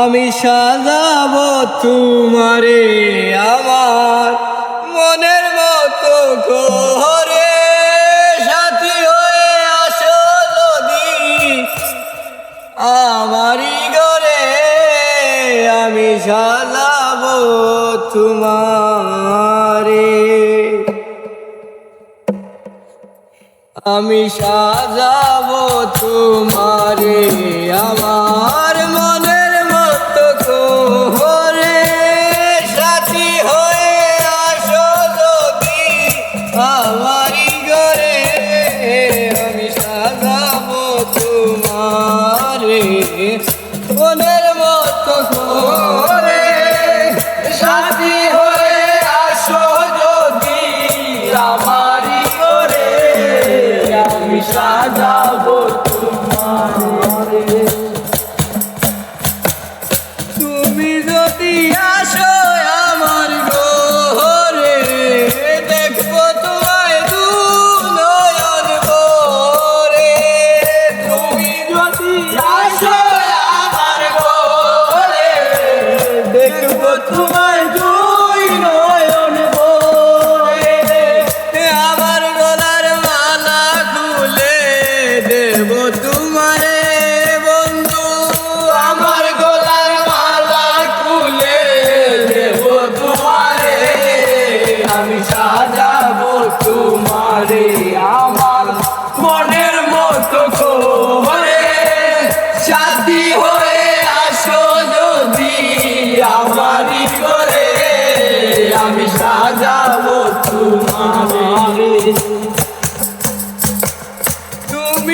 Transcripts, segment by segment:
আমি সাজাব তোমারে আমার মনের মতো ঘরে। সাথী হয়ে আসো যদি আমারই ঘরে। আমি সাজাব তোমারে। আমি সাজাব তোমারে আমার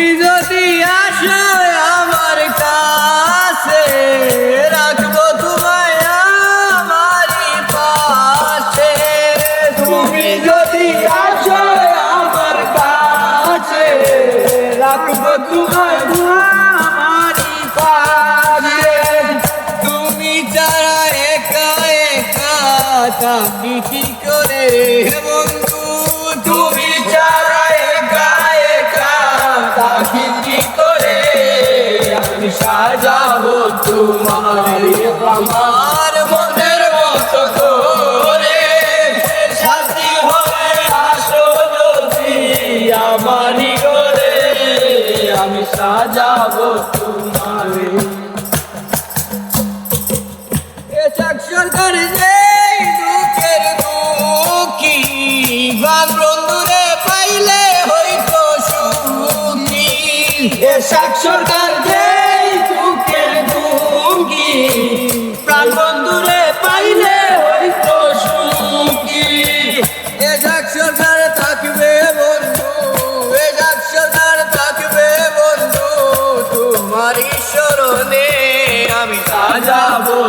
তুমি যদি আসো আমার কাছে, রাখব তোমায় আমারই পাশে। তুমি যদি আসো আমার কাছে, রাখব তোমায় আমারই পাশে। তুমি যারা একা একা আমি কি করে, বন্ধু? সাজাবো তোমারে। এ চাকর করে যে দুঃখের দুঃখী বন্ধুরে পাইলে হইতো সুখী। এ সাক্ষর করে